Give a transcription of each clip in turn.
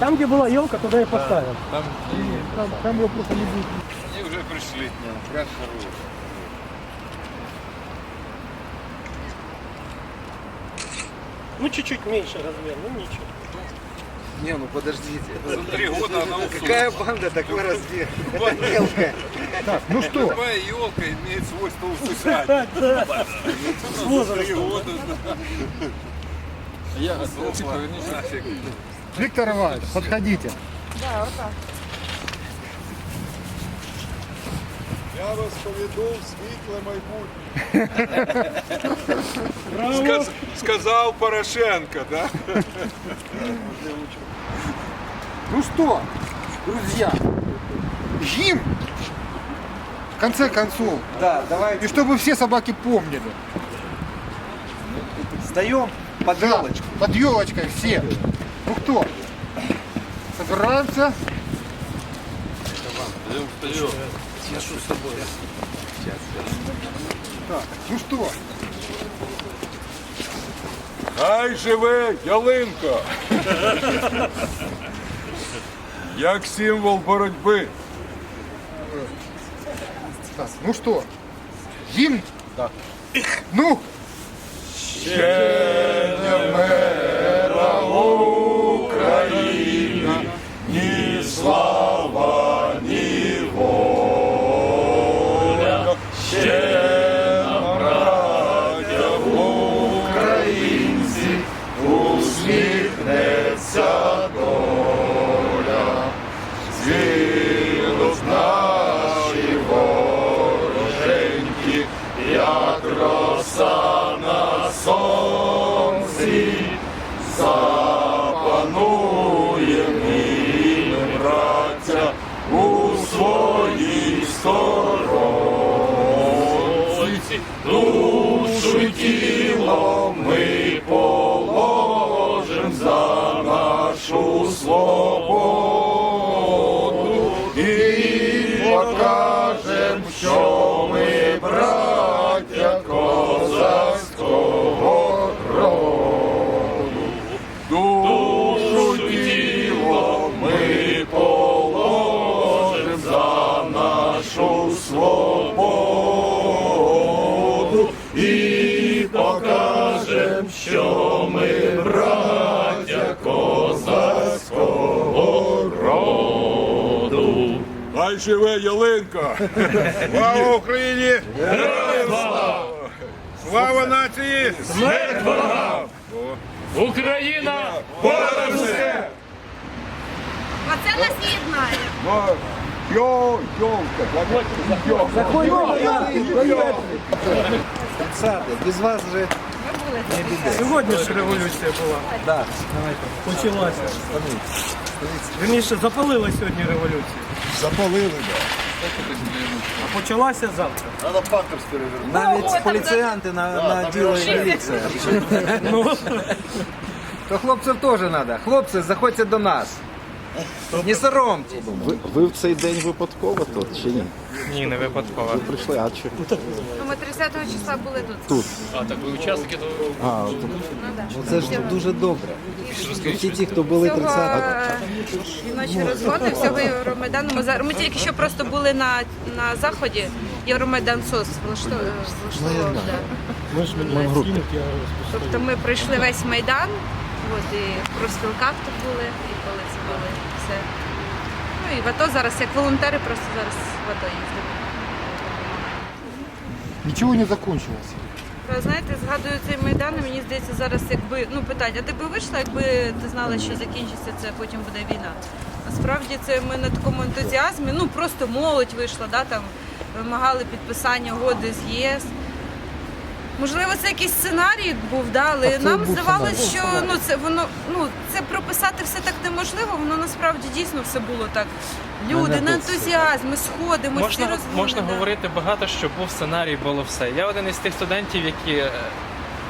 там, где была елка, туда и поставил. Там Там, там ее просто не будет. они уже пришли. Хорош. Ну, чуть-чуть меньше размер, ну ничего. Не, ну подождите. За три года она Какая банда такой размер? Это мелкая. Так, ну что? Любая елка имеет свойство усыхать. За три года. Я нафиг. Виктор Иванович, подходите. Я вас поведу в світле майбутнє. Сказ- Сказал Порошенко, да? Ну что, друзья, гимн, в конце концов, Да, давай и чтобы все собаки помнили. встаем под Да, елочку. под елочкой все. Ну кто? Собираемся. Так, ну что, Хай живе ялинка! Як символ боротьби. так, ну что, гимн? Да. Ну, Ні Slow Хай живе ялинка! Слава Україні! Героям слава! Слава нації! Смерть ворогам! Україна! Боремося! Оце нас єднає. Йо, йолка, без вас же Сегодня же революция была. да. Почалася. Верніше, запалила сьогодні революцію. Запалили, А почалася завтра. Навіть поліціянти на, наділили міліція. Ну, То хлопців теж треба. Хлопці, заходьте до нас. Не соромтесь. Ви, ви в цей день випадково тут чи ні? Ні, не випадково. Ви прийшли, а чи Ну, ми 30 числа були тут. тут? А так ви учасники того. А, от Ну, да. Ну, Це ж дуже добре. Всі ті, хто були 30 е, жіночі розводи, всього Євромайдану. Ми, зараз- ми тільки що просто були на, на заході. Євромайдан СОС влаштовував. ми скинуть, я. Тобто ми пройшли весь Майдан, от, і в профспілках тут були, і коли все. Ну і в АТО зараз, як волонтери, просто зараз в АТо їздимо. ничего не закончилось. Ви знаєте, згадую цей майдан, і мені здається, зараз якби ну питання, ти би вийшла, якби ти знала, що закінчиться це, потім буде війна. Насправді це ми на такому ентузіазмі, ну просто молодь вийшла, да, там вимагали підписання угоди з ЄС. Можливо, це якийсь сценарій був, да, але це нам був здавалося, сценарій. що ну це воно ну це прописати все так неможливо. Воно насправді дійсно все було так. Люди на ентузіазмі, сходимо, всі Можна, можна да. говорити багато, що був сценарій, було все. Я один із тих студентів, які е,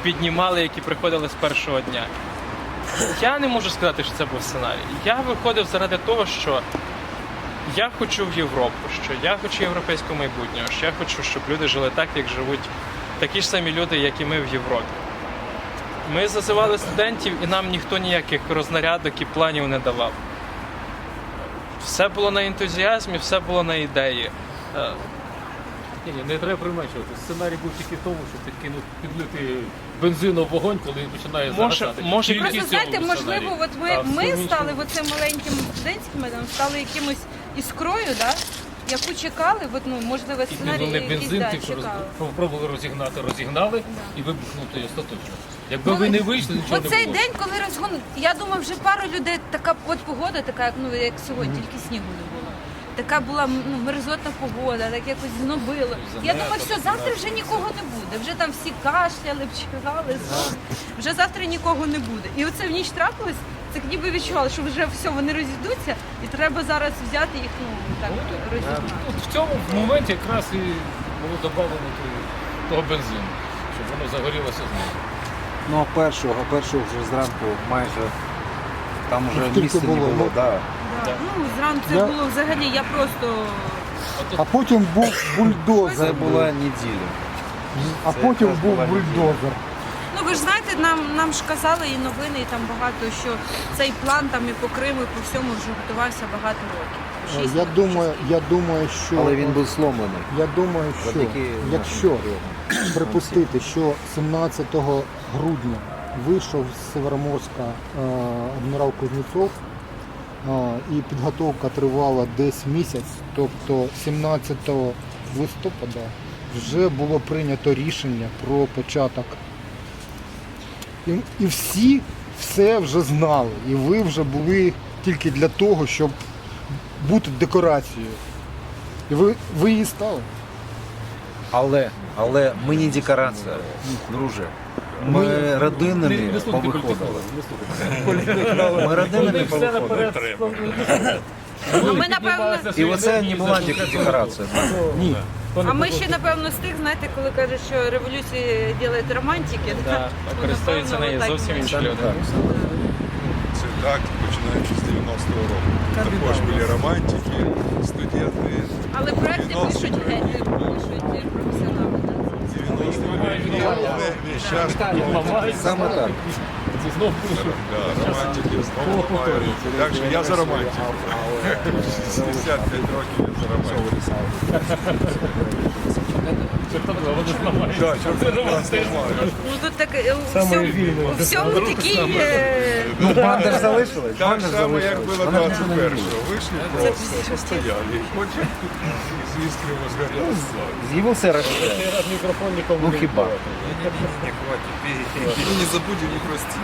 піднімали, які приходили з першого дня. Я не можу сказати, що це був сценарій. Я виходив заради того, що я хочу в Європу, що я хочу європейського майбутнього, що я хочу, щоб люди жили так, як живуть такі ж самі люди, як і ми в Європі. Ми зазивали студентів і нам ніхто ніяких рознарядок і планів не давав. Все було на ентузіазмі, все було на ідеї. Е, Ні, ні, не треба примачувати. Сценарій був тільки в тому, щоб підкинути, підлити бензину в вогонь, коли він починає Може- загасати. може, Тільки Просто цьому знаєте, був можливо, от ми, А в ми стали іншому- оцим маленьким студентським медом, стали якимось іскрою, да? Яку чекали, от, ну, можливо, сценарій кинули якийсь, бензин, да, що роз... чекали. пробували розігнати, розігнали і вибухнути остаточно. Якби ви не вийшли, нічого не Оцей було. день, коли розгон, я думаю, вже пару людей, така от погода, така, як, ну, як сьогодні, тільки снігу не було. Така була ну, мерзотна погода, так якось знобило. Я думаю, все, завтра вже нікого не буде. Вже там всі кашляли, чихали, сон. вже завтра нікого не буде. І оце в ніч трапилось, це ніби відчували, що вже все, вони розійдуться, і треба зараз взяти їх, ну так розігнати. От в цьому моменті якраз і було додано того бензину, щоб воно загорілося знову. Ну, а першого, а першого вже зранку майже там вже місця не було? було. Да. Да. Ну зранку це Я- було взагалі. Я просто А потім був бульдозер. Це була неділя. А це потім був була бульдозер. Ну ви ж знаєте, нам нам ж казали і новини, і там багато що цей план там і по Криму, і по всьому вже готувався багато років. Шість Я років. думаю, я думаю, що Але він був сломлений. я думаю, що Завдяки якщо нашим припустити, що 17 грудня вийшов з Североморська е, адмірал Кузнєцов, е, і підготовка тривала десь місяць, тобто 17 листопада вже було прийнято рішення про початок. І, і всі все вже знали, і ви вже були тільки для того, щоб бути декорацією. І ви, ви її стали. Але, але ми не декорація, друже. Ми родинами не повиходили. Ми родинами повиходили. Ну, ми, напевно, І оце не була тільки декорація. Ні. а ми ще напевно з тих, знаєте, коли кажуть, що революції ділять романтики, да, ну, користуються нею зовсім інші люди. Це так, починаючи з 90-го року. Також були романтики, студенти. Але проекти пишуть геть, пишуть професіонали. да. 90-х років. Весь час Саме так. Це. Романтики знову ламають. Так що я за романтику. 65 років я за романтику. Да. Ну тут так е, у всьому, у всьому такий е, Ну, банда ж залишилась. Так банда ж само, як залишилась. було Вона ж не 21-го. Вийшли просто, постояли. І потім з іскрами згоріла слава. З'явився Рашид. Мікрофон нікому Ну не хіба? Ну не забудем не прости.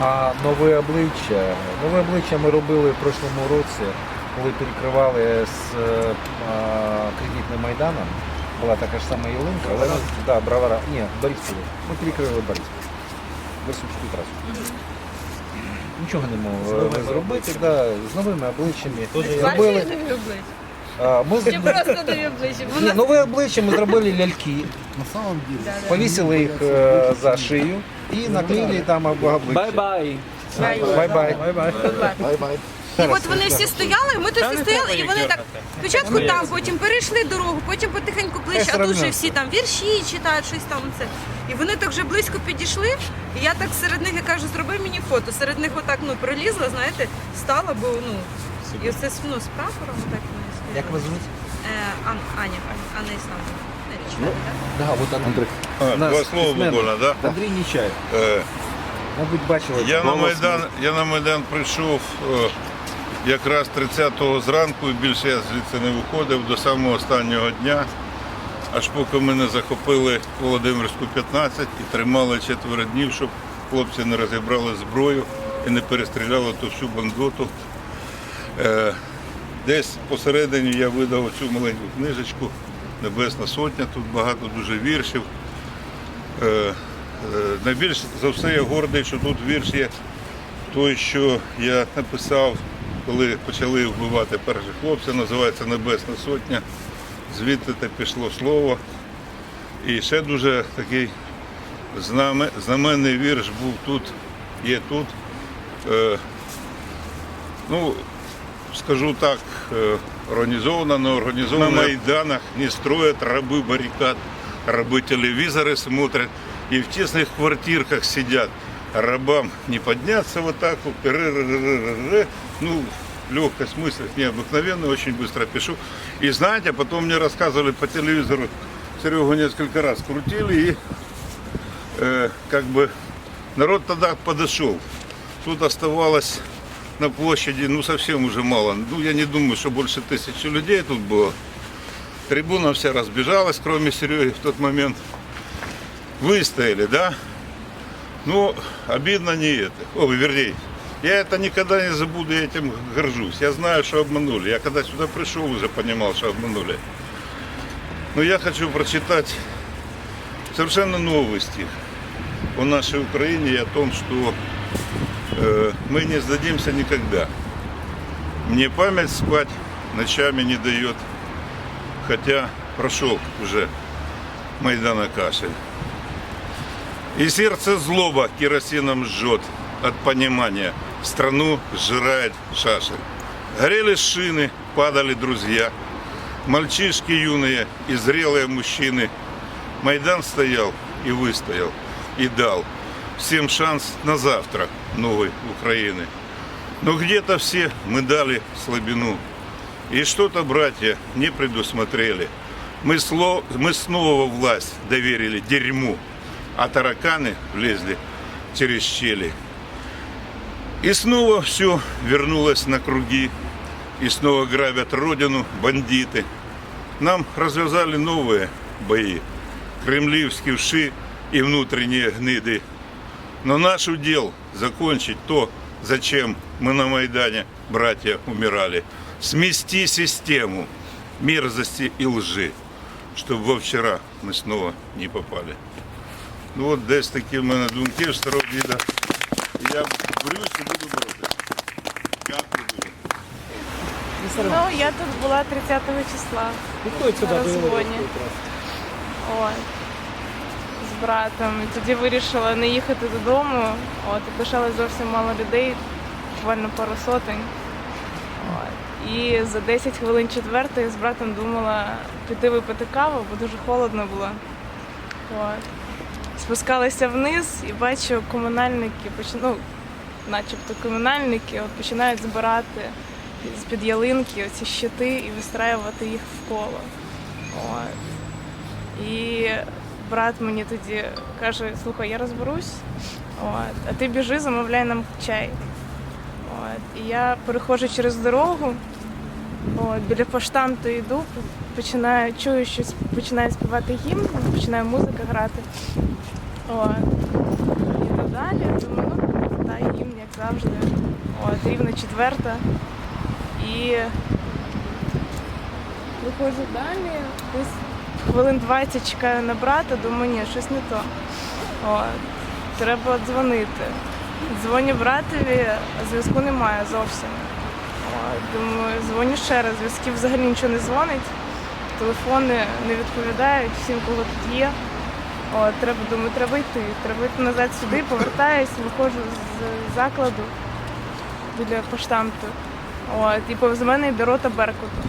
А нове обличчя. Нове обличчя ми робили в прошлому році, коли перекривали з е, кредитним майданом. Була така ж сама ялинка, але ми, да, бравара. Ні, Борисполі. Ми перекрили Борисполь. Височку трасу. Нічого не могли зробити, да, з новими обличчями. Зробили, нові ми Чи просто нові обличчя? Ні, Вона нове обличчя ми зробили ляльки, На самом деле. повісили їх е, за шию і наклеїли там об обличчя. Бай-бай. Бай-бай. Бай-бай. І от вони всі стояли, ми тут всі стояли, і вони так спочатку там, потім перейшли дорогу, потім потихеньку ближче, а тут вже всі там вірші читають, щось там це. І вони так вже близько підійшли, і я так серед них я кажу, зроби мені фото. Серед них отак ну пролізла, знаєте, стала, бо ну і це ну, з прапором так ну, Як вас звуть? Е, Ан, Аня, Анна річна, так? Да, от Андрій. А, Нас Два слова письменник. буквально, да? Андрій Нічаєв. Е, Мабуть, бачили. Я на голос Майдан, я на Майдан прийшов е, якраз 30-го зранку, більше я звідси не виходив до самого останнього дня, аж поки мене захопили Володимирську 15 і тримали четверо днів, щоб хлопці не розібрали зброю і не перестріляли ту всю бандоту. Е, Десь посередині я видав цю маленьку книжечку Небесна Сотня, тут багато дуже віршів. Е, е, Найбільш за все я гордий, що тут вірш є той, що я написав, коли почали вбивати перших хлопців, називається Небесна Сотня. Звідти те пішло слово. І ще дуже такий знаме- знаменний вірш був тут, є тут. Е, ну, скажу так, е, организованно, но организованно на Майданах не строят рабы баррикад, рабы телевизоры смотрят и в тесных квартирках сидят. А рабам не подняться вот так вот, ры-ры-ры-ры-ры. ну, легкость мысли необыкновенная, очень быстро пишу. И знаете, потом мне рассказывали по телевизору, Серегу несколько раз крутили, и э, как бы народ тогда подошел. Тут оставалось на площади, ну, совсем уже мало. Ну, я не думаю, что больше тысячи людей тут было. Трибуна вся разбежалась, кроме Сереги в тот момент. Выстояли, да? Ну, обидно не это. О, вернее, я это никогда не забуду, я этим горжусь. Я знаю, что обманули. Я когда сюда пришел, уже понимал, что обманули. Но я хочу прочитать совершенно новый стих о нашей Украине и о том, что э, мы не сдадимся никогда. Мне память спать ночами не дает, хотя прошел уже Майдана кашель. И сердце злоба керосином жжет от понимания. Страну сжирает шашель. Горели шины, падали друзья. Мальчишки юные и зрелые мужчины. Майдан стоял и выстоял, и дал всем шанс на завтра новой Украины. Но где-то все мы дали слабину. И что-то, братья, не предусмотрели. Мы, сло- мы снова власть доверили дерьму, а тараканы влезли через щели. И снова все вернулось на круги, и снова грабят родину бандиты. Нам развязали новые бои, кремлевские вши и внутренние гниды. Но наш удел закончить то, зачем мы на Майдане, братья, умирали. Смести систему мерзости и лжи, чтобы во вчера мы снова не попали. Ну от десь такі в мене думки в старого діда. Я борюсь і буду боротися. Дякую дуже. Ну, я тут була 30 числа. Підходь сюди, На розгоні. От. З братом. І тоді вирішила не їхати додому. От, і лишалось зовсім мало людей, буквально пару сотень. От. І за 10 хвилин четвертої з братом думала піти випити каву, бо дуже холодно було. От. Спускалася вниз і бачу, комунальники ну, начебто комунальники от, починають збирати з-під ялинки оці щити і вистраювати їх в коло. От. І брат мені тоді каже, слухай, я розберусь, от, а ти біжи, замовляй нам чай. От. І я переходжу через дорогу, от, біля поштамту йду, починаю, чую, що сп- починає співати гімн, починає музика грати. От. Іду далі, думаю, ну, та гімн, як завжди. От, рівно четверта. І виходжу далі, десь хвилин 20 чекаю на брата, думаю, ні, щось не то. От. Треба дзвонити. Дзвоню братові, зв'язку немає зовсім. Думаю, дзвоню ще раз, зв'язків взагалі нічого не дзвонить, телефони не відповідають всім, кого тут є. От, треба, думаю, треба йти. Треба йти назад сюди, повертаюсь, виходжу з закладу біля поштамту. От, і повз мене йде рота Беркуту.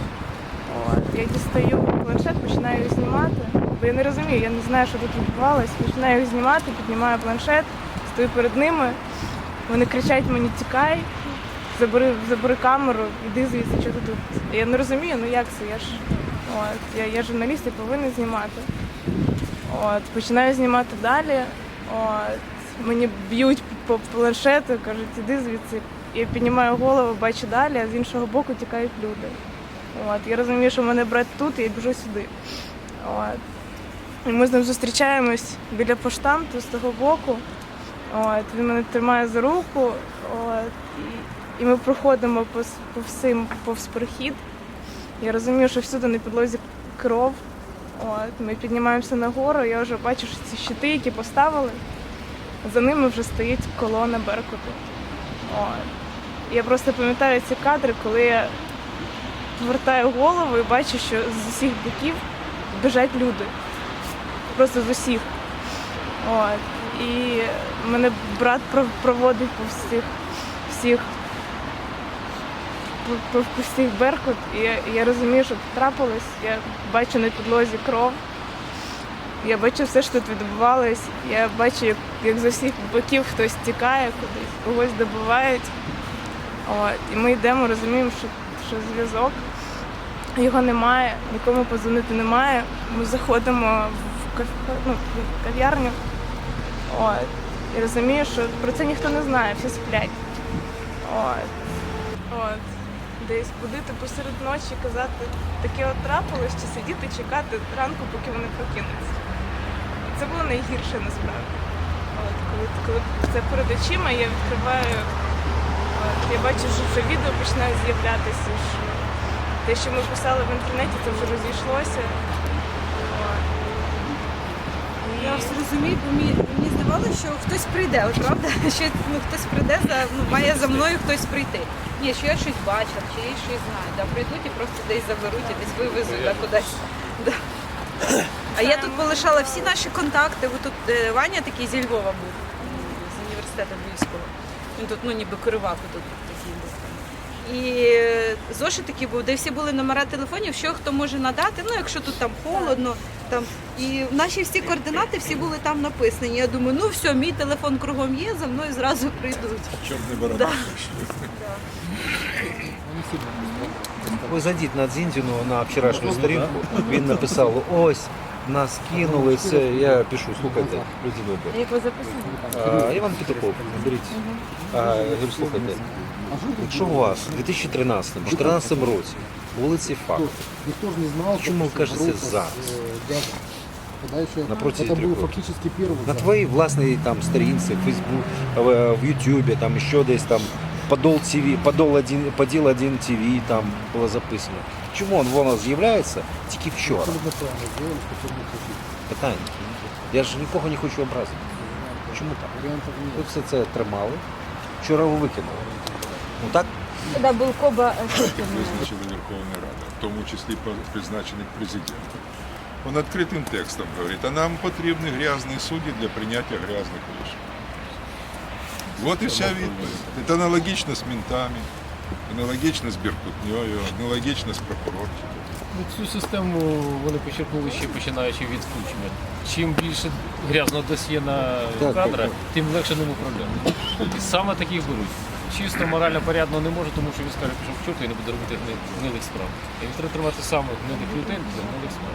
От, я дістаю планшет, починаю його знімати, бо я не розумію, я не знаю, що тут відбувалось. Починаю його знімати, піднімаю планшет, стою перед ними. Вони кричать мені тікай, забери, забери камеру, іди звідси, що ти тут. Я не розумію, ну як це? Я ж от, я, я журналіст і повинен знімати. От, починаю знімати далі. От, мені б'ють по планшету, кажуть, іди звідси. Я піднімаю голову, бачу далі, а з іншого боку тікають люди. От, я розумію, що мене брат тут, і я біжу сюди. От. І ми з ним зустрічаємось біля поштамту з того боку. От, він мене тримає за руку, от, і, і ми проходимо по, с- по всім повз прохід. Я розумію, що всюди на підлозі кров. От, ми піднімаємося нагору, я вже бачу, що ці щити, які поставили, за ними вже стоїть колона Беркуту. От. Я просто пам'ятаю ці кадри, коли я повертаю голову і бачу, що з усіх боків біжать люди. Просто з усіх. От. І мене брат про- проводить по всіх всіх по, по, по беркут, і я, я розумію, що трапилось. Я бачу на підлозі кров. Я бачу все, що тут відбувалось. Я бачу, як, як з усіх боків хтось тікає кудись, когось добивають. От. І ми йдемо, розуміємо, що, що зв'язок. Його немає, нікому позвонити немає. Ми заходимо в, кафе, ну, в кав'ярню. От. І розумію, що про це ніхто не знає, всі сплять. От. От. Десь будити посеред ночі, казати, таке от трапилось, чи сидіти, чекати ранку, поки вони прокинуться. Це було найгірше насправді. От, коли, коли це перед очима, я відкриваю, от, я бачу, що це відео починає з'являтися. Що те, що ми писали в інтернеті, це вже розійшлося. Я все розумію, бо мені, мені здавалося, що хтось прийде, от правда? Що ну, хтось прийде, за, ну, має за мною хтось прийти. Ні, що я щось бачила, чи я щось знаю. Да, прийдуть і просто десь заберуть, і десь вивезуть да, кудись. Да. А я тут полишала всі наші контакти. От тут е, Ваня такий зі Львова був, з університету Львівського. Він тут ну, ніби керував тут такий був. І е, зошит був, де всі були номера телефонів, що хто може надати, ну якщо тут там холодно. Там. І наші всі координати всі були там написані. Я думаю, ну все, мій телефон кругом є, за мною зразу прийдуть. Чорний барабан. Да. Ви зайдіть на Дзіндіну на вчорашню сторінку. Він написав: ось нас кинули. Все. Я пишу, слухайте, люди добрі. Як ви записали? А, Іван Петухов, беріть. А, я говорю, слухайте, якщо у вас у 2013-2014 році вулиці Факт, Никто же не знал, Почему что кажется Бросов, зараз? э, дядя. Тогда еще Напротив это был Трикова. фактически первый на заход. твоїй власній там сторінці, Фейсбук, в, в Ютубі, там ще десь там Подол ТВ, Подол 1, Поділ 1 ТВ там було записано. Чому воно з'являється тільки вчора? Абсолютно правильно сделали, что темный профиль. Питання. Я ж нікого не хочу образити. Чому так? Вариантов Ви нет. все це тримали, вчора ви викинули. Ну так? Коли був Коба Визначили Верховної Ради, в тому числі по- призначений президентом. Он открытым текстом говорит, а нам потрібні грязні судді для прийняття грязних рішень. Вот і вся відповідь. Це аналогічно з ментами, аналогічно з Беркутньою, аналогічно з прокурорчиком. Ну, цю систему вони почерпнули ще починаючи від кучми. Чим більше грязного досьє на кадра, тим легше ним управляти. І саме таких беруть. Чисто морально порядно не може, тому що він скаже, пішов в чорт і не буде робити гнилих справ. І він треба тримати саме гнилих людей для гнилих справ.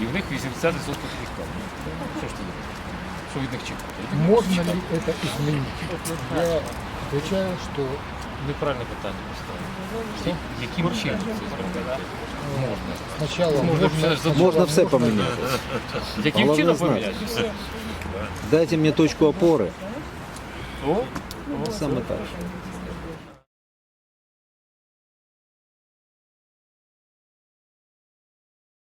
І в них 80% таких справ. Ну, Що ж ти думаєш? Що від них чекати? Можно ли это изменить? Я отвечаю, что Неправильне питання поставили. Яким чином це зробити? Можна. сначала Можна, можно, все ж Можна все поміняти. Яким Головне чином знати. поміняти? Все. Дайте мені точку опори. О, Саме так.